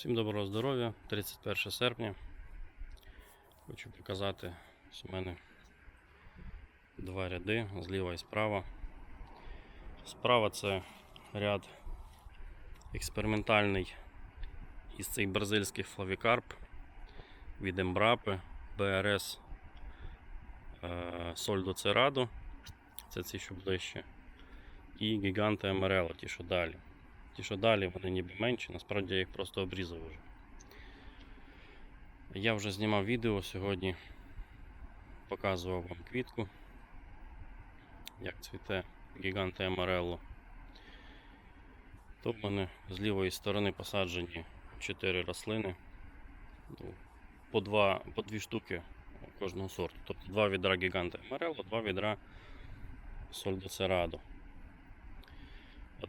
Всім доброго здоров'я, 31 серпня. Хочу показати, що мене два ряди зліва і справа. Справа це ряд експериментальний із цих бразильських флавікарп від Ембрапи е, Сольдо Церадо. Це ці, що ближче. І гіганти Амарело, ті, що далі. Ті, що далі, вони ніби менші, насправді я їх просто обрізав вже. Я вже знімав відео сьогодні, показував вам квітку, як цвіте гіганте Амарелло. То в мене з лівої сторони посаджені 4 рослини. Ну, По, два, по дві штуки кожного сорту. Тобто два відра гіганте Амарелло, два відра Сольдо Церадо.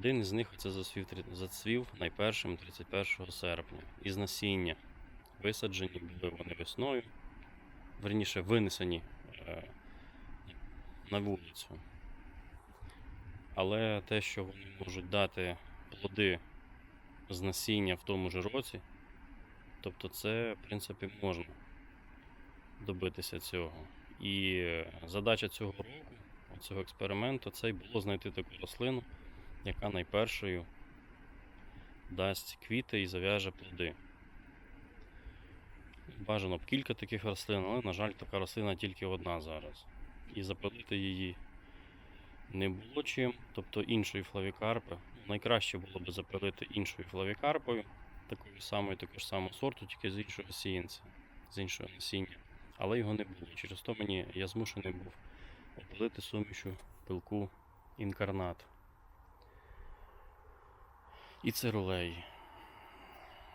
Один із них оце зацвів, зацвів найпершим 31 серпня. Із насіння висаджені були вони весною, верніше винесені е, на вулицю. Але те, що вони можуть дати плоди з насіння в тому ж році, тобто це, в принципі, можна добитися цього. І е, задача цього року, цього експерименту, це й було знайти таку рослину, яка найпершою дасть квіти і зав'яже плоди. Бажано б кілька таких рослин, але, на жаль, така рослина тільки одна зараз. І запилити її не було чим, тобто іншої флавікарпи. Найкраще було б запилити іншою флавікарпою, такою самою, такого ж самого сорту, тільки з іншого сіянця, з іншого насіння. Але його не було. Через то мені я змушений був опилити сумішу пилку інкарнат і цирулеї.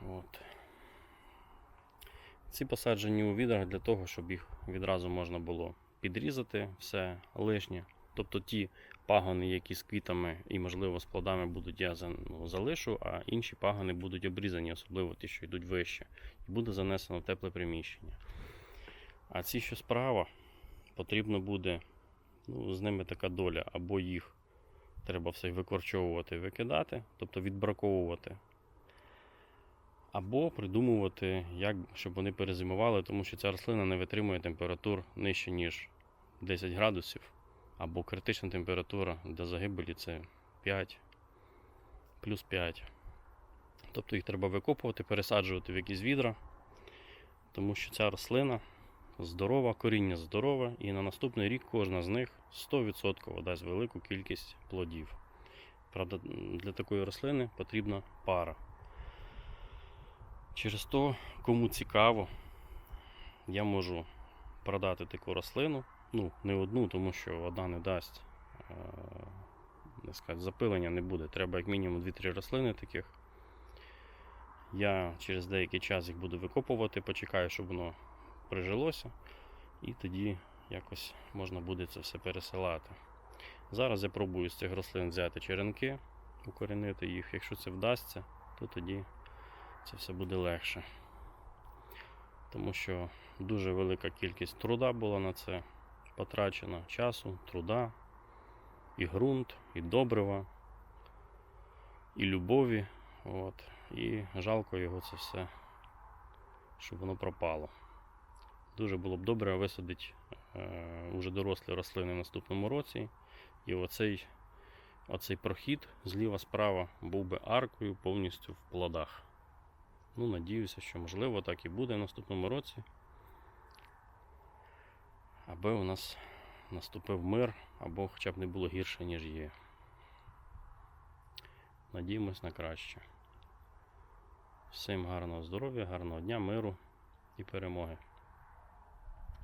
От. Ці посаджені у відрах для того, щоб їх відразу можна було підрізати все лишнє. Тобто ті пагони, які з квітами і, можливо, з плодами будуть я ну, залишу, а інші пагони будуть обрізані, особливо ті, що йдуть вище, і буде занесено в тепле приміщення. А ці, що справа, потрібно буде, ну, з ними така доля, або їх треба все викорчовувати, викидати, тобто відбраковувати. Або придумувати, як, щоб вони перезимували, тому що ця рослина не витримує температур нижче, ніж 10 градусів, або критична температура для загибелі це 5, плюс 5. Тобто їх треба викопувати, пересаджувати в якісь відра, тому що ця рослина здорова, коріння здорове, і на наступний рік кожна з них 100% дасть велику кількість плодів. Правда, для такої рослини потрібна пара. Через то, кому цікаво, я можу продати таку рослину. Ну, не одну, тому що одна не дасть. е, сказати, запилення не буде. Треба як мінімум 2-3 рослини таких. Я через деякий час їх буду викопувати, почекаю, щоб воно прижилося, і тоді якось можна буде це все пересилати. Зараз я пробую з цих рослин взяти черенки, укорінити їх. Якщо це вдасться, то тоді це все буде легше. Тому що дуже велика кількість труда була на це потрачена часу, труда, і ґрунт, і добрива, і любові. От. І жалко його це все, щоб воно пропало. Дуже було б добре висадити е, уже дорослі рослини в наступному році. І оцей, оцей прохід зліва справа був би аркою повністю в плодах. Ну, надіюся, що можливо так і буде в наступному році. Аби у нас наступив мир, або хоча б не було гірше, ніж є. Надіємось на краще. Всім гарного здоров'я, гарного дня, миру і перемоги.